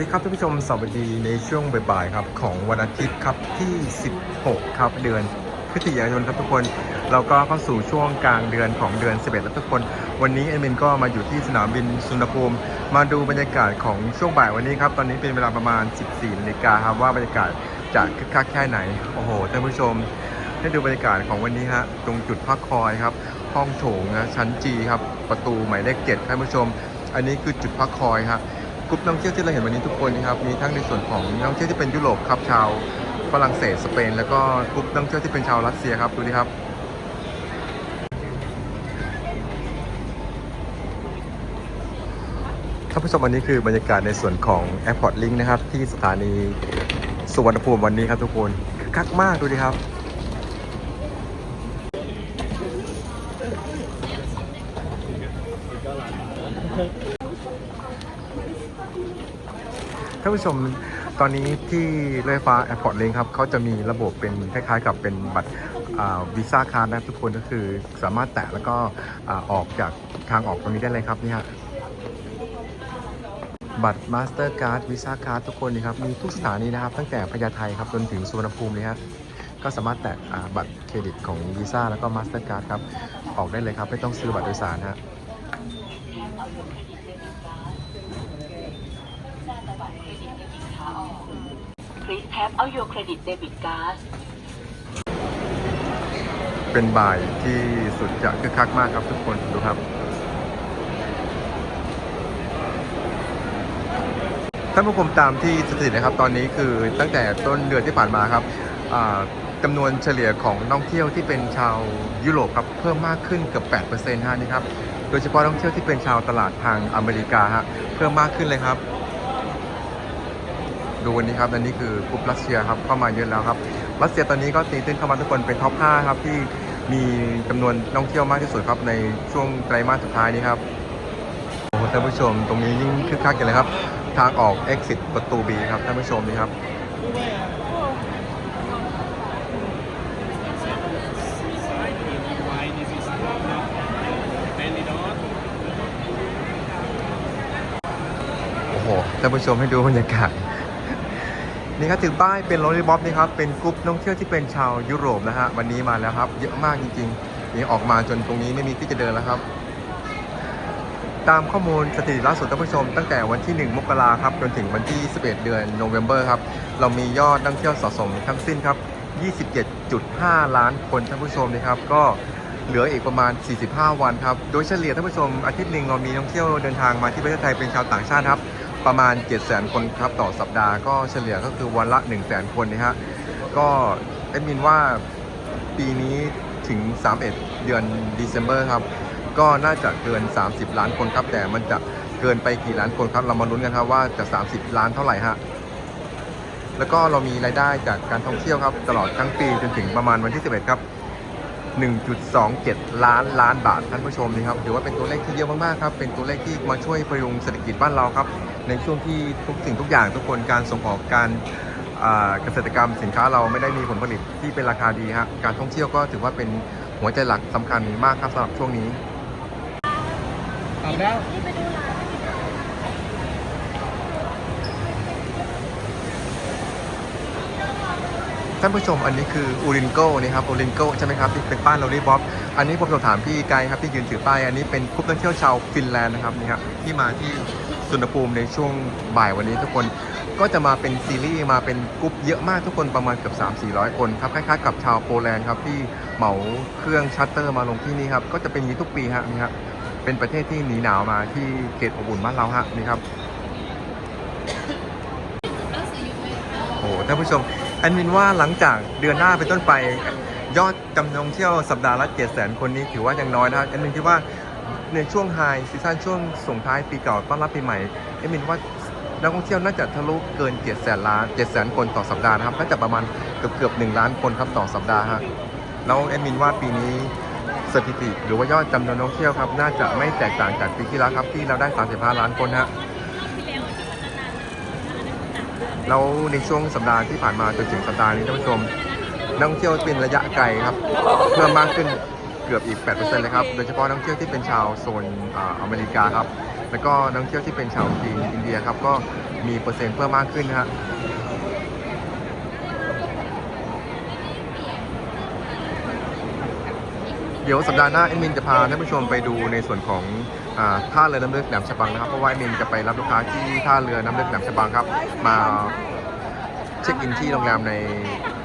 ดีครับท่านผู้ชมสวัสดีในช่วงบ่ายๆครับของวันอาทิตย์ครับที่ 16 ครับเดือนพฤศจิกายนครับทุกคนเราก็เข้าสู่ช่วงกลางเดือนของเดือน 11 แล้วทุกคน วันนี้เอ็มินก็มาอยู่ที่สนามบินสุนทรภูมิ มาดูบรรยากาศของช่วงบ่ายวันนี้ครับตอนนี้เป็นเวลาประมาณ 14นาฬิกาครับว่าบรรยากาศจะคึกคักแค่ไหนโอ้โหท่านผู้ชมให้ดูบรรยากาศของวันนี้ฮะตรงจุดพักคอยครับห้องโถงนะชั้นจีครับประตูหมายเลขเจ็ดท่านผู้ชม อันนี้คือจุดพักคอยครับ กลุ่มนักท่องเที่ยวที่เราเห็นวันนี้ทุกคนนะครับมีทั้งในส่วนของนักท่องเที่ยวที่เป็นยุโรปครับชาวฝรั่งเศสสเปน แล้วก็กลุ่มนักท่องเที่ยวที่เป็นชาวรัสเซียครับดูดิครับท่านผู้ชมอันนี้คือบรรยากาศในส่วนของ Airport Link นะครับ ที่สถานีสุวรรณภูมิวันนี้ครับทุกคนคึกคักมากดูดิครับานผู้ชมตอนนี้ที่เรถไฟฟ้า Airport Link ครับเขาจะมีระบบเป็นคล้ายๆ กับเป็นบัตรวีซ่าคาร์ดนะทุกคนก็คือสามารถแตะแล้วก็อ่าออกจากทางออกตรงนี้ได้เลยครับนี่ฮะบัตร Mastercard Visa Card ทุกคนนี่ครับมีทุกสถานีนะครับ ตั้งแต่พญาไทครับจนถึงสุวรรณภูมิเลยครับก็สามารถแตะอ่าบัตรเครดิตของ Visa แล้วก็ Mastercard ครับออกได้เลยครับ ไม่ต้องซื้อบัตรโดยสารฮะ Please tap out your credit debit card. เป็นบ่ายที่สุดจะคึกคักมากครับทุกคนดูครับ ท่านผู้ชมตามที่สถิตินะครับ ตอนนี้คือตั้งแต่ต้นเดือนที่ผ่านมาครับจำนวนเฉลี่ยของนักท่องเที่ยวที่เป็นชาวยุโรปครับเพิ่มมากขึ้นเกือบ 8%ฮะนี่ครับ โดยเฉพาะนักท่องเที่ยวที่เป็นชาวตลาดทางอเมริกาฮะเพิ่มมากขึ้นเลยครับ ดูวันนี้ครับอันนี้คือกลุ่มรัสเซียครับเข้ามาเยอะแล้วครับรัสเซียตอนนี้ก็ตีตื้นเข้ามาทุกคนเป็นท็อป 5 ครับ ที่มีจำนวนนักท่องเที่ยวมากที่สุดครับในช่วงไตรมาสสุดท้ายนี้ครับโอ้โหท่านผู้ชมตรงนี้ยิ่งคึกคักกันเลยครับ ทางออก exit ประตู B ครับท่านผู้ชมนี่ครับโอ้โหท่านผู้ชมให้ดูบรรยากาศ นี่ครับถือป้ายเป็นโรลลี่บ๊อบนี่ครับเป็นกลุ่มนักท่องเที่ยวที่เป็นชาวยุโรปนะฮะวันนี้มาแล้วครับ เยอะมากจริงๆนี่ออกมาจนตรงนี้ไม่มีที่จะเดินแล้วครับ ตามข้อมูลสถิติล่าสุดท่านผู้ชม ตั้งแต่วันที่ 1 มกราครับจนถึงวันที่ 11 เดือนโนเวม ber ครับเรามียอดนักท่องเที่ยวสะสมทั้งสิ้นครับ 27.5 ล้านคนท่านผู้ชมนะครับก็เหลืออีกประมาณ 45 วันครับ โดยเฉลี่ยท่านผู้ชมอาทิตย์หนึ่งเรามีนักท่องเที่ยวเดินทางมาที่ประเทศไทยเป็นชาวต่างชาติครับ ประมาณ 7 0 0 0 0 คนครับต่อสัปดาห์ก็เฉลี่ยก็คือวันละ 100,000คนนะฮะก็เอ็ดมินว่าปีนี้ถึง 31 เดือน December ครับ ก็น่าจะเกิน 30 ล้านคนครับ แต่มันจะเกินไปกี่ล้านคนครับ เรามาลุ้นกันครับว่าจะ 30 ล้านเท่าไหร่ฮะแล้วก็เรามีรายได้จากการท่องเที่ยวครับ ตลอดทั้งปีจนถึงประมาณวันที่ 11 ครับ 1.27 ล้านล้านบาทท่านผู้ชมนี่ครับถือว่าเป็นตัวเลขที่เยอะมากๆครับ เป็นตัวเลขที่มาช่วยพยุงเศรษฐกิจบ้านเราครับ ในช่วงที่ทุกสิ่งทุกอย่างทุกคนการส่งออกการอ่าเกษตรกรรมสินค้าเราไม่ได้มีผลผลิตที่เป็นราคาดีฮะการท่องเที่ยวก็ถือว่าเป็นหัวใจหลักสำคัญมากครับสำหรับช่วงนี้เอาแล้วท่านผู้ชมอันนี้คืออูรินโกนี่ครับอูรินโกใช่ไหมครับที่เป็นป้ายโรลลี่บ๊อบอันนี้ผมสอบถามพี่ไกด์ครับที่ยืนถือป้ายอันนี้เป็นกลุ่มนักท่องเที่ยวชาวฟินแลนด์นะครับนี่ครับที่มาที่ สุนทรภูมิในช่วงบ่ายวันนี้ทุกคนก็จะมาเป็นซีรีส์มาเป็นกลุ่มเยอะมากทุกคนประมาณเกือบ 3 4 0 0 คนครับคล้ายๆกับชาวโปแลนด์ครับที่เหมาเครื่องชัตเตอร์มาลงที่นี่ครับก็จะเป็นอย่างนี้ทุกปีฮะนี่ครับเป็นประเทศที่หนีหนาวมาที่เขตอบอุ่นบ้านเราฮะนี่ครับโอ้โหท่านผู้ชมอันมินว่าหลังจากเดือนหน้าเป็นต้นไป ยอดจำนวนเที่ยวสัปดาห์ละ7 0 0 0 0คนนี้ถือว่ายังน้อยนะครับอันมินคิดว่า ในช่วงไฮซีซั่นช่วงส่งท้ายปีเก่าต้อนรับปีใหม่อันมินว่านักท่องเที่ยวน่าจะทะลุเกิน 7 0 0 0 0ล้าน7 0 0 0 0 คนต่อสัปดาห์นะครับน่าจะประมาณเกือบเกือบ1ล้านคนครับต่อสัปดาห์ฮะแล้วแอดมินว่าปีนี้สถิติ หรือว่ายอดจำนวนนักท่องเที่ยวครับน่าจะไม่แตกต่างจากปีที่แล้วครับที่เราได้ 35 ล้านคนฮะแล้วในช่วงสัปดาห์ที่ผ่านมาจนถึงสัปดาห์นี้ท่านผู้ชมนักท่องเที่ยวเป็นระยะไกลครับเพิ่มมากขึ้น กือบอีก 8%เลยครับ โดยเฉพาะนักท่องเที่ยวที่เป็นชาวโซนอ่าอเมริกาครับ แล้วก็นักท่องเที่ยวที่เป็นชาวจีนอินเดียครับ ก็มีเปอร์เซ็นต์เพิ่มมากขึ้นนะฮะเดี๋ยวสัปดาห์หน้าเอ็นมินจะพาท่านผู้ชมไปดูในส่วนของอ่าท่าเรือน้ำลึกแหลมฉบังนะครับ เพราะว่าเอ็นมินจะไปรับลูกค้าที่ท่าเรือน้ำลึกแหลมฉบังครับ มาเช็คอินที่โรงแรมใน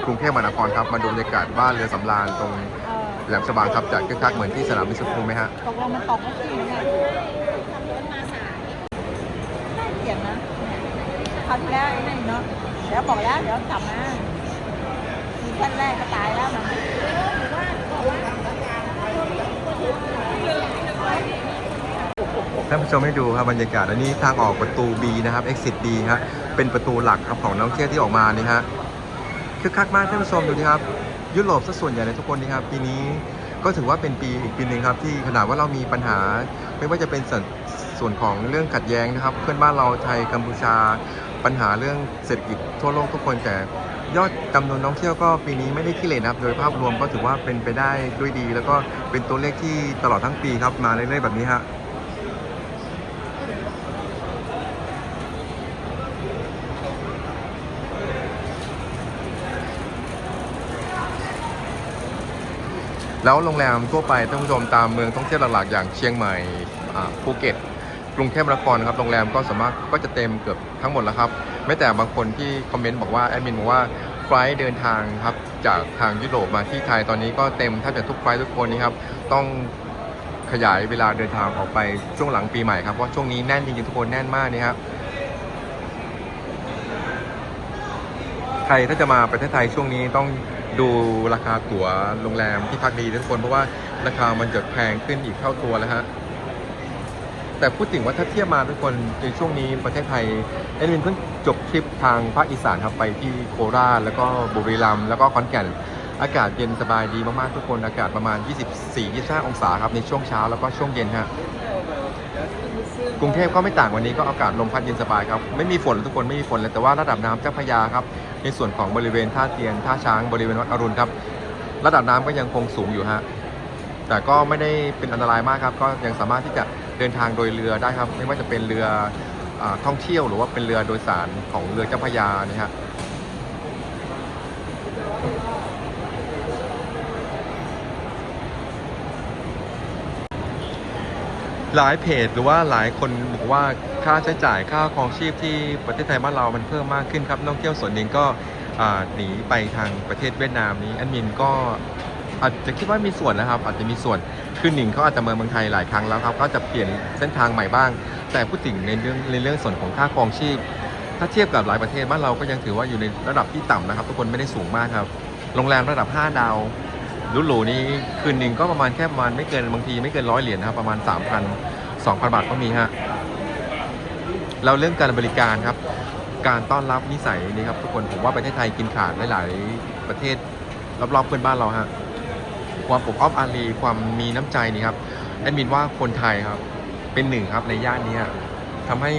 กรุงเทพมหานครครับ มาดูบรรยากาศบ้านเรือสำราญตรงเออ แหลมฉบังครับจะคึกคักเหมือนที่สนามบินสุขุมไหมฮะตกลงมันตกเมื่อคืนเนี่ยน่าเกลียดนะคราวที่แล้วไอ้นั่นเนาะเดี๋ยวบอกแล้วเดี๋ยวกลับมาซีซั่นแรกก็ตายแล้วมันท่านผู้ชมให้ดูครับบรรยากาศอันนี้ทางออกประตู B นะครับ exit B ฮะเป็นประตูหลักครับของนักท่องเที่ยวที่ออกมานี่ฮะคึกคักมากท่านผู้ชมดูดิครับ ยุโรปซะส่วนใหญ่เลยทุกคนนี่ครับปีนี้ก็ถือว่าเป็นปีอีกปีหนึ่งครับที่ขนาดว่าเรามีปัญหา ไม่ว่าจะเป็นส่วนส่วนของเรื่องขัดแย้งนะครับ เพื่อนบ้านเราไทยกัมพูชา ปัญหาเรื่องเศรษฐกิจทั่วโลกทุกคนแต่ยอดจำนวนนักท่องเที่ยวก็ปีนี้ไม่ได้ขี้เหร่นะครับ โดยภาพรวมก็ถือว่าเป็นไปได้ด้วยดี แล้วก็เป็นตัวเลขที่ตลอดทั้งปีครับมาเรื่อยๆแบบนี้ฮะ แล้วโรงแรมทั่วไปท่านผู้ชมตามเมืองท่องเที่ยวหลักๆอย่างเชียงใหม่ภูเก็ตกรุงเทพมหานครครับโรงแรมก็สามารถก็จะเต็มเกือบทั้งหมดแล้วครับแม้แต่บางคนที่คอมเมนต์บอกว่าแอดมินบอกว่าไฟล์เดินทางครับจากทางยุโรปมาที่ไทยตอนนี้ก็เต็มแทบจะทุกไฟล์ทุกคนนี้ครับต้องขยายเวลาเดินทางออกไปช่วงหลังปีใหม่ครับเพราะช่วงนี้แน่นจริงๆทุกคนแน่นมากนี่ครับใครถ้าจะมาประเทศไทยช่วงนี้ต้อง ดูราคาตั๋วโรงแรมที่พักดีทุกคนเพราะว่าราคามันจะแพงขึ้นอีกเท่าตัวแล้วฮะแต่พูดถึงว่าถ้าเทียบมาทุกคนในช่วงนี้ประเทศไทยเอ็นวินเพิ่งจบทริปทางภาคอีสานครับไปที่โคราชแล้วก็บุรีรัมย์แล้วก็ขอนแก่น อากาศเย็นสบายดีมากๆทุกคนอากาศประมาณ 24-25 องศาครับในช่วงเช้าแล้วก็ช่วงเย็นฮะ กรุงเทพก็ไม่ต่างวันนี้ก็อากาศลมพัดเย็นสบายครับไม่มีฝนทุกคนไม่มีฝนเลยแต่ว่าระดับน้ำเจ้าพระยาครับในส่วนของบริเวณท่าเตียนท่าช้างบริเวณวัดอรุณครับระดับน้ำก็ยังคงสูงอยู่ฮะแต่ก็ไม่ได้เป็นอันตรายมากครับก็ยังสามารถที่จะเดินทางโดยเรือได้ครับ ไม่ว่าจะเป็นเรืออาท่องเที่ยวหรือว่าเป็นเรือโดยสารของเรือเจ้าพระยานี่ฮะ หลายเพจหรือว่าหลายคนบอกว่าค่าใช้จ่ายค่าครองชีพที่ประเทศไทยบ้านเรามันเพิ่มมากขึ้นครับนักท่องเที่ยวส่วนหนึ่งก็หนีไปทางประเทศเวียดนามนี้อันมินก็อาจจะคิดว่ามีส่วนนะครับ อาจจะมีส่วนคือหนิงเขาอาจจะมาเมืองไทยหลายครั้งแล้วครับก็จะเปลี่ยนเส้นทางใหม่บ้าง แต่พูดถึงในเรื่องในเรื่องส่วนของค่าครองชีพ ถ้าเทียบกับหลายประเทศบ้านเราก็ยังถือว่าอยู่ในระดับที่ต่ำนะครับ ทุกคนไม่ได้สูงมากครับโรงแรมระดับ 5 ดาว รุ่นหรูนี้คืนหนึ่งก็ประมาณแค่ประมาณไม่เกินบางทีไม่เกินร้อยเหรียญนะครับประมาณ 3,000 2,000 บาทก็มีฮะเราเรื่องการบริการครับ การต้อนรับนิสัยนี่ครับทุกคนผมว่าประเทศไทยกินขาดหลายๆประเทศรอบๆเพื่อนบ้านเราฮะความอบอ้อมอารีความมีน้ำใจนี่ครับแอดมินว่าคนไทยครับ เป็นหนึ่งครับในย่านนี้ทำให้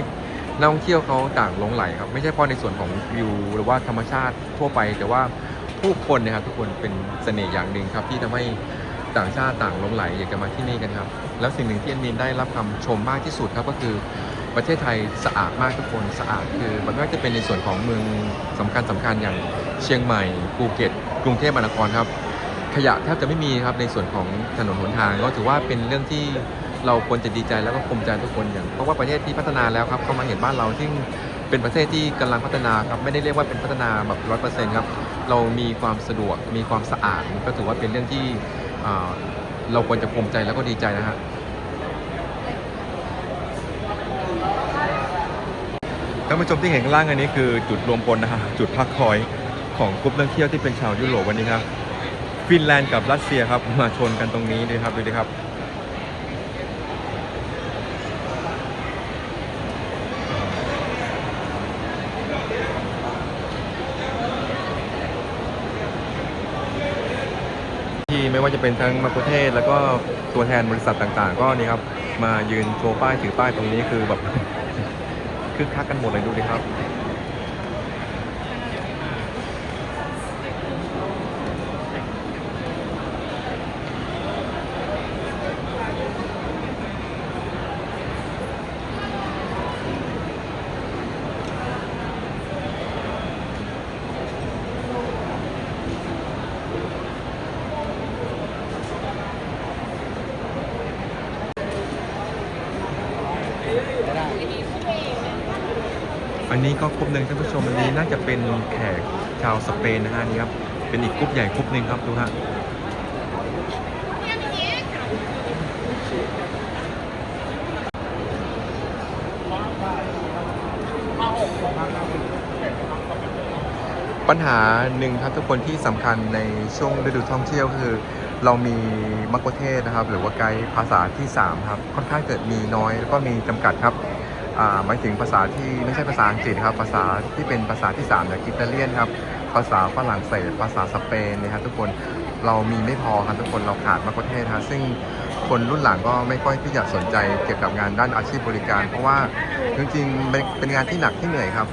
นักท่องเที่ยวเขาต่างหลงไหลครับ ไม่ใช่เพราะในส่วนของวิวหรือว่าธรรมชาติทั่วไป แต่ว่า ผู้คนนะครับทุกคนเป็นเสน่ห์อย่างหนึ่งครับที่ทำให้ต่างชาติต่างลงไหลอยากจะมาที่นี่กันครับแล้วสิ่งหนึ่งที่แอดมินได้รับคำชมมากที่สุดครับก็คือประเทศไทยสะอาดมากทุกคนสะอาดคือมันไม่ว่าจะเป็นในส่วนของเมืองสำคัญสำคัญอย่างเชียงใหม่ภูเก็ตกรุงเทพมหานครครับขยะแทบจะไม่มีครับในส่วนของถนนหนทางก็ถือว่าเป็นเรื่องที่เราควรจะดีใจแล้วก็ภูมิใจทุกคนอย่างเพราะว่าประเทศที่พัฒนาแล้วครับเข้ามาเห็นบ้านเราซึ่งเป็นประเทศที่กำลังพัฒนาครับไม่ได้เรียกว่าเป็นพัฒนาแบบร้อยเปอร์เซ็นต์ครับ เรามีความสะดวกมีความสะอาดก็ถือว่าเป็นเรื่องที่เราควรจะภูมิใจแล้วก็ดีใจนะฮะท่านผู้ชมที่เห็นข้างล่างอันนี้คือจุดรวมพลนะฮะจุดพักคอยของกลุ่มนักเที่ยวที่เป็นชาวยุโรปวันนี้ครับฟินแลนด์กับรัสเซียครับมาชนกันตรงนี้ด้วยครับดูดิครับ ว่าจะเป็นทั้งมาคุเทศ แล้วก็ตัวแทนบริษัทต่างๆ ก็นี่ครับมายืนโชว์ป้ายถือป้ายตรงนี้คือแบบคึกคักกันหมดเลยดูดิครับ อันนี้ก็กลุ่มหนึ่งท่านผู้ชมอันนี้น่าจะเป็นแขกชาวสเปนนะฮะนี่ครับเป็นอีกกลุ่มใหญ่กลุ่มหนึ่งครับดูฮะปัญหาหนึ่งครับทุกคนที่สำคัญในช่วงฤดูท่องเที่ยวคือ เรามีมักคุเทศนะครับ หรือว่าไกด์ภาษาที่ 3 ครับ ค่อนข้างเกิดมีน้อยแล้วก็มีจำกัดครับ หมายถึงภาษาที่ไม่ใช่ภาษาอังกฤษครับ ภาษาที่เป็นภาษาที่3อย่างอิตาเลียนครับ ภาษาฝรั่งเศส ภาษาสเปนนะครับทุกคนเรามีไม่พอครับทุกคนเราขาดมักคุเทศก์ครับซึ่งคนรุ่นหลังก็ไม่ค่อยที่จะสนใจเกี่ยวกับงานด้านอาชีพบริการ เพราะว่าจริงๆเป็นงานที่หนักที่เหนื่อยครับ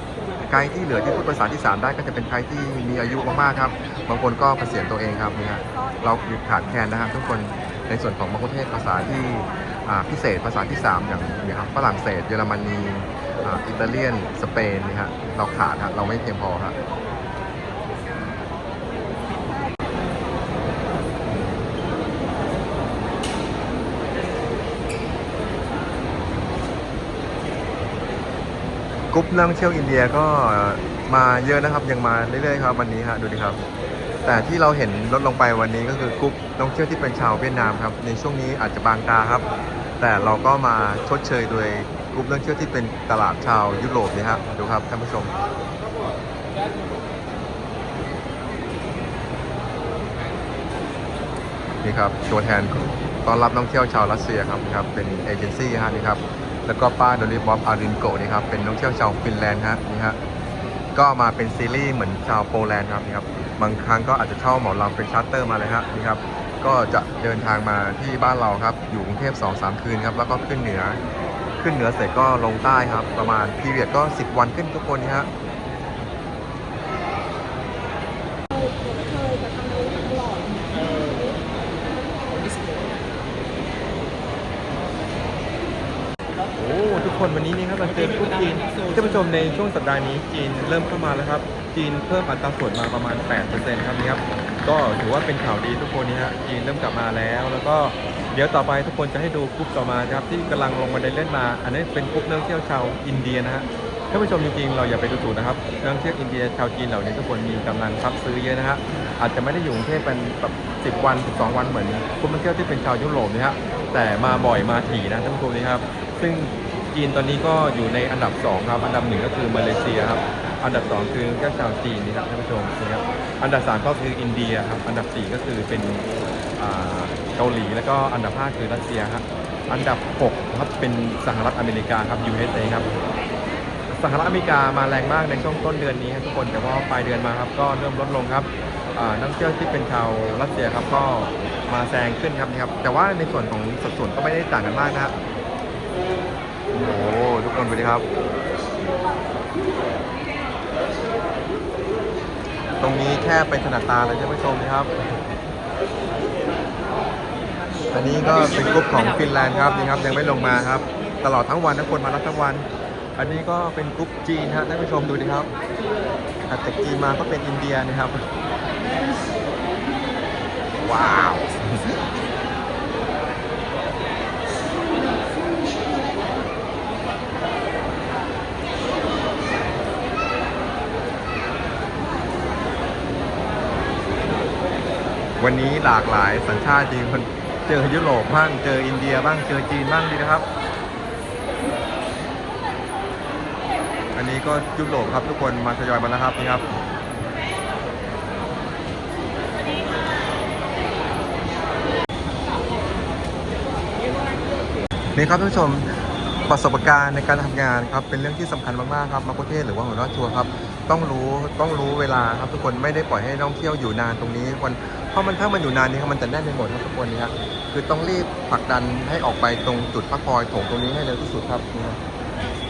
ไกด์ที่เหลือที่พูดภาษาที่ 3 ได้ก็จะเป็นไกด์ที่มีอายุมากๆครับ บางคนก็เกษียณตัวเองครับนี่ฮะเราขาดแคลนนะครับทุกคนในส่วนของมังคุเทศก์ภาษาที่ พิเศษภาษาที่ 3 อย่างนี่ครับฝรั่งเศสเยอรมนีอิตาเลียน สเปนนี่ฮะเราขาดฮะเราไม่เพียงพอครับกรุ๊ปนั่งเที่ยวอินเดียก็มาเยอะนะครับยังมาเรื่อยๆครับวันนี้ฮะดูดิครับ แต่ที่เราเห็นลดลงไปวันนี้ก็คือกรุ๊ปนักท่องเที่ยวที่เป็นชาวเวียดนามครับ ในช่วงนี้อาจจะบางตาครับ แต่เราก็มาชดเชยโดยกรุ๊ปนักท่องเที่ยวที่เป็นตลาดชาวยุโรปนี่ฮะดูครับท่านผู้ชมนี่ครับตัวแทนต้อนรับนักท่องเที่ยวชาวรัสเซียครับครับเป็นเอเจนซี่ฮะนี่ครับแล้วก็ป้าโดลิบอบอารินโกนี่ครับเป็นนักท่องเที่ยวชาวฟินแลนด์ฮะนี่ฮะก็มาเป็นซีรีส์เหมือนชาวโปแลนด์ครับนี่ครับ บางครั้งก็อาจจะเช่าเหมาลำเป็นชาร์เตอร์มาเลยฮะนี่ครับก็จะเดินทางมาที่บ้านเราครับอยู่กรุงเทพ2อสคืนครับแล้วก็ขึ้นเหนือ ขึ้นเหนือเสร็จก็ลงใต้ครับ ประมาณพีเรียดก็ 10 วันขึ้นทุกคนนะฮะ โอ้ ทุกคนวันนี้นี่ครับเราเจอกรุ๊ปจีนท่านผู้ชมในช่วงสัปดาห์นี้จีนเริ่มเข้ามาแล้วครับ จีนเพิ่มอัตราส่วนมาประมาณ 8%ครับนี่ครับก็ถือว่าเป็นข่าวดีทุกคนนี่ฮะจีนเริ่มกลับมาแล้ว แล้วก็เดี๋ยวต่อไปทุกคนจะให้ดูกรุ๊ปต่อมาครับที่กำลังลงมาในเล่นมา อันนี้เป็นกรุ๊ปนักเที่ยวชาวอินเดียนะฮะท่านผู้ชมจริงๆเราอย่าไปดูถูกนะครับนักเที่ยวอินเดียชาวจีนเหล่านี้ทุกคนมีกำลังทรัพย์ซื้อเยอะนะฮะอาจจะไม่ได้อยู่กรุงเทพเป็นแบบ10วัน12วันเหมือนกรุ๊ปนักท่องเที่ยวที่เป็นชาวยุโรปนะฮะแต่มาบ่อยมาถี่นะท่านผู้ชมนี่ครับซึ่ง จีนตอนนี้ก็อยู่ในอันดับ 2 ครับ อันดับหนึ่งก็คือมาเลเซียครับ อันดับ 2 คือเจ้าชาวจีนนี่ครับท่านผู้ชมนะครับ อันดับ 3 ก็คืออินเดียครับ อันดับ 4 ก็คือเป็นเกาหลี แล้วก็อันดับ 5 คือรัสเซียครับ อันดับ 6 ครับเป็นสหรัฐอเมริกาครับ USA ครับ สหรัฐอเมริกามาแรงมากในช่วงต้นเดือนนี้ครับทุกคน แต่ว่าปลายเดือนมาครับก็เริ่มลดลงครับนักเที่ยวที่เป็นชาวรัสเซียครับก็มาแซงขึ้นครับนี่ครับ แต่ว่าในส่วนของสัดส่วนก็ไม่ได้ต่างกันมากนะครับ โอ้โหทุกคนสวัสดีครับ ตรงนี้แค่เป็นถนัดตาเลยท่านผู้ชมนะครับ อันนี้ก็เป็นกลุ่มของฟินแลนด์ครับนี่ครับยังไม่ลงมาครับ ตลอดทั้งวันนะคนมารับทั้งวัน อันนี้ก็เป็นกลุ่มจีนฮะท่านผู้ชมดูดิครับถัดจากจีนมาก็เป็นอินเดียนะครับ ว้าว วันนี้หลากหลายสัญชาติจริงคนเจอยุโรปบ้างเจออินเดียบ้างเจอจีนบ้างดีนะครับ อันนี้ก็ยุโรปครับทุกคนมาทยอยมาแล้วครับนี่ครับนี่ครับท่านผู้ชมประสบการณ์ในการทำงานครับเป็นเรื่องที่สำคัญมากๆครับมาประเทศหรือว่าหัวหน้าทัวร์ครับ ต้องรู้ต้องรู้เวลาครับทุกคนไม่ได้ปล่อยให้นักท่องเที่ยวอยู่นานตรงนี้คนเพราะมันถ้ามันอยู่นานนี้ครับมันจะแน่นไปหมดครับทุกคนนี่ครับคือต้องรีบผลักดันให้ออกไปตรงจุดพักคอยโถงตรงนี้ให้เร็วที่สุดครับนี่ครับ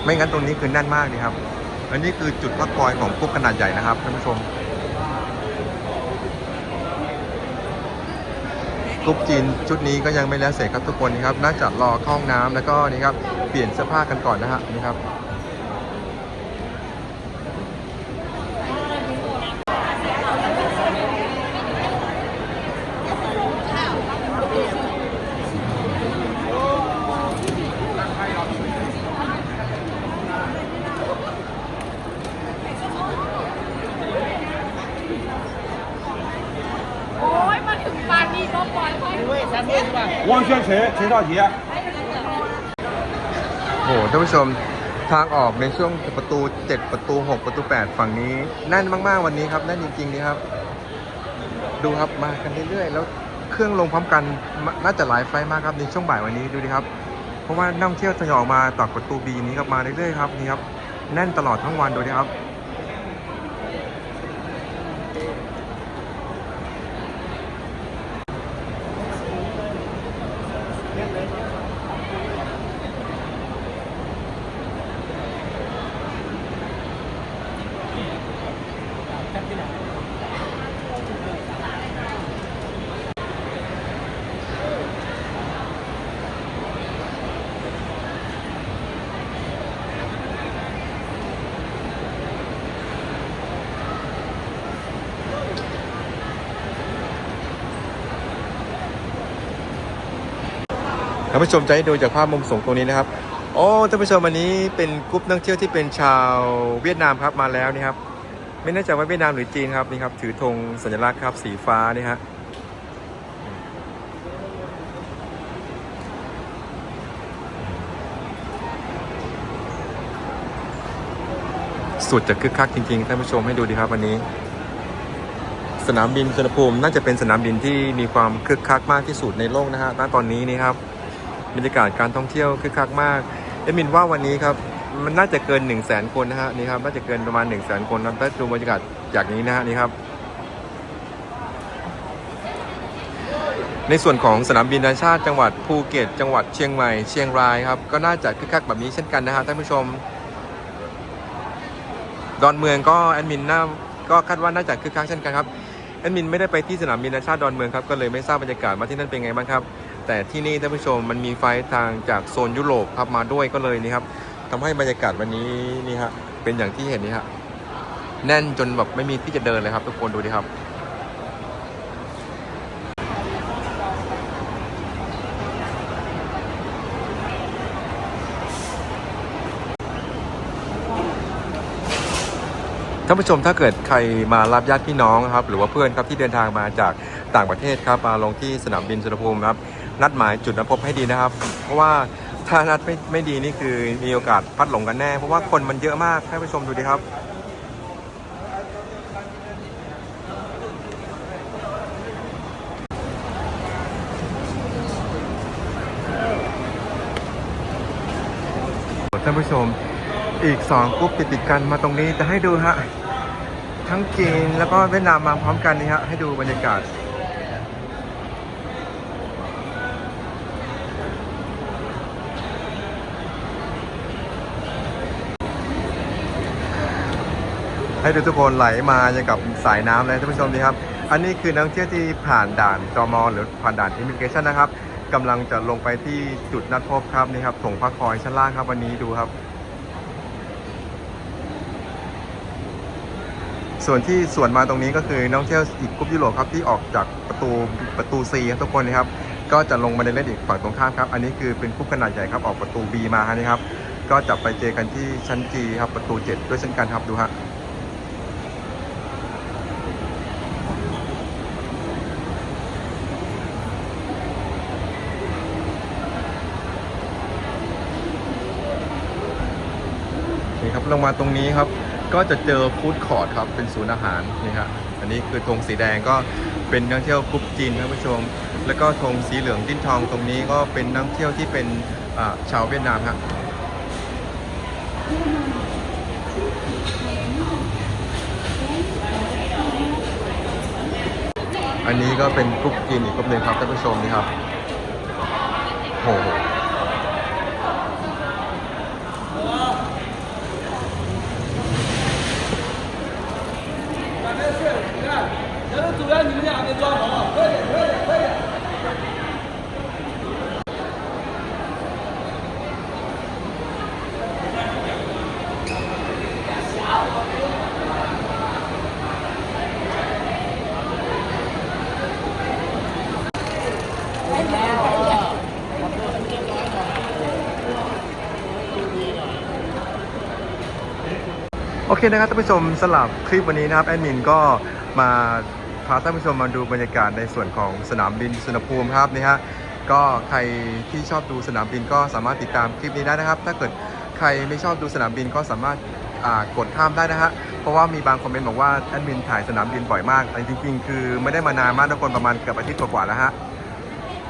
ไม่งั้นตรงนี้คือแน่นมากนี่ครับ อันนี้คือจุดพักคอยของกรุ๊ปขนาดใหญ่นะครับท่านผู้ชมกรุ๊ปจีนชุดนี้ก็ยังไม่แล้วเสร็จครับทุกคนนะครับน่าจะรอเข้าห้องน้ำแล้วก็นี่ครับเปลี่ยนเสื้อผ้ากันก่อนนะฮะนี่ครับ 汪宣锤、陈少杰。 โอ้โหท่านผู้ชมทางออกในช่วงประตู 7 ประตู 6 ประตู 8 ฝั่งนี้แน่นมากๆวันนี้ครับแน่นจริงๆนี่ครับ ดูครับมากันเรื่อยๆแล้วเครื่องลงพร้อมกันมน่าจะหลายไฟล์มากครับในช่วงบ่ายวันนี้ดูดิครับ เพราะว่านักท่องเที่ยวทยอยออกมาต่อประตูบีนี้ครับมาเรื่อยๆครับนี่ครับแน่นตลอดทั้งวันดูดิครับ ท่านผู้ชมจะให้ดูจากภาพมุมสูงตรงนี้นะครับ โอ้ท่านผู้ชมวันนี้เป็นกรุ๊ปนักเที่ยวที่เป็นชาวเวียดนามครับมาแล้วนี่ครับไม่แน่ใจว่าเวียดนามหรือจีนครับนี่ครับถือธงสัญลักษณ์ครับสีฟ้านี่ฮะสุดจะคึกคักจริงๆท่านผู้ชมให้ดูดีครับวันนี้ สนามบินสุวรรณภูมิน่าจะเป็นสนามบินที่มีความคึกคักมากที่สุดในโลกนะฮะณตอนนี้นี่ครับ บรรยากาศการท่องเที่ยวคึกคักมากเอมินว่าวันนี้ครับมันน่าจะเกิน1 0 0 0 0แสนคนนะฮะนี่ครับน่าจะเกินประมาณ1 0 0 0 0แสนคนนะถ้าดูบรรยากาศจากนี้นะฮะนี่ครับ ในส่วนของสนามบินนานาชาติจังหวัดภูเก็ต จังหวัดเชียงใหม่เชียงรายครับก็น่าจะคึกคักแบบนี้เช่นกันนะฮะท่านผู้ชม ดอนเมืองก็แอดมินน่าก็คาดว่าน่าจะคึกคักเช่นกันครับแอดมินไม่ได้ไปที่สนามบินนานาชาติดอนเมืองครับก็เลยไม่ทราบบรรยากาศว่าที่นั่นเป็นไงบ้างครับ แต่ที่นี่ท่านผู้ชมมันมีไฟทางจากโซนยุโรปครับมาด้วยก็เลยนี่ครับทำให้บรรยากาศวันนี้นี่ฮะเป็นอย่างที่เห็นนี่ฮะแน่นจนแบบไม่มีที่จะเดินเลยครับ ทุกคนดูดิครับท่านผู้ชมถ้าเกิดใครมารับญาติพี่น้องครับ หรือว่าเพื่อนครับที่เดินทางมาจากต่างประเทศครับมาลงที่สนามบินสุวรรณภูมิครับ นัดหมายจุดนัดพบให้ดีนะครับ เพราะว่าถ้านัดไม่ไม่ดีนี่คือมีโอกาสพลัดหลงกันแน่ เพราะว่าคนมันเยอะมากท่านผู้ชมดูดิครับ ท่านผู้ชมอีก2กรุ๊ปติดติดกันมาตรงนี้จะให้ดูฮะทั้งจีนแล้วก็เวียดนามมาพร้อมกันนี่ฮะให้ดูบรรยากาศ ให้ดูทุกคนไหลมาอย่างกับสายน้ำเลยท่านผู้ชมดีครับ อันนี้คือนักท่องเที่ยวที่ผ่านด่านจอมอหรือผ่านด่านอิมิเกชันนะครับกำลังจะลงไปที่จุดนัดพบครับนี่ครับถงพักคอยชั้นล่างครับวันนี้ดูครับ ส่วนที่ส่วนมาตรงนี้ก็คือนักท่องเที่ยวอีกกลุ่มยุโรปครับที่ออกจากประตูประตู C ครับทุกคนนะครับก็จะลงมาในเล่นอีกฝั่งตรงข้ามครับ อันนี้คือเป็นกลุ่ขนาดใหญ่ครับ ออกประตู B มาฮะนี่ครับ ก็จะไปเจอกันที่ชั้น G ครับ ประตู 7 ด้วยเช่นกันครับ ดูฮะ นี่ครับ ลงมาตรงนี้ครับ ก็จะเจอฟู้ดคอร์ทครับ เป็นศูนย์อาหารนี่ครับอันนี้คือธงสีแดงก็เป็นนักท่องเที่ยวกรุ๊ปจีนครับผู้ชม แล้วก็ธงสีเหลืองดิ้นทองตรงนี้ก็เป็นนักท่องเที่ยวที่เป็นชาวเวียดนามครับอันนี้ก็เป็นกรุ๊ปจีนอีกกรุ๊ปหนึ่งครับท่านผู้ชมนี่ครับโห นะครับท่านผู้ชมสลับคลิปวันนี้นะครับแอดมินก็มาพาท่านผู้ชมมาดูบรรยากาศในส่วนของสนามบินสุวรรภูมิครับนี่ฮะก็ใครที่ชอบดูสนามบินก็สามารถติดตามคลิปนี้ได้นะครับ ถ้าเกิดใครไม่ชอบดูสนามบินก็สามารถกดข้ามได้นะฮะเพราะว่ามีบางคอมเมนต์บอกว่าแอดมินถ่ายสนามบินบ่อยมากแต่จริง ๆ คือไม่ได้มานานมากทุกคนประมาณเกือบอาทิตย์กว่าๆแล้วฮะ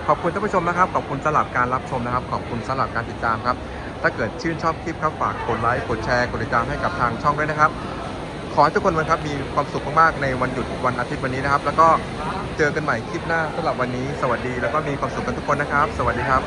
ขอบคุณท่านผู้ชมนะครับขอบคุณสำหรับการรับชมนะครับ ขอบคุณสำหรับการติดตามครับ ถ้าเกิดชื่นชอบคลิปครับฝากกดไลค์กดแชร์กดติดตามให้กับทางช่องด้วยนะครับ ขอให้ทุกคนวันครับมีความสุขมากๆในวันหยุดวันอาทิตย์วันนี้นะครับ แล้วก็เจอกันใหม่คลิปหน้าสำหรับวันนี้ สวัสดีแล้วก็มีความสุขกันทุกคนนะครับ สวัสดีครับ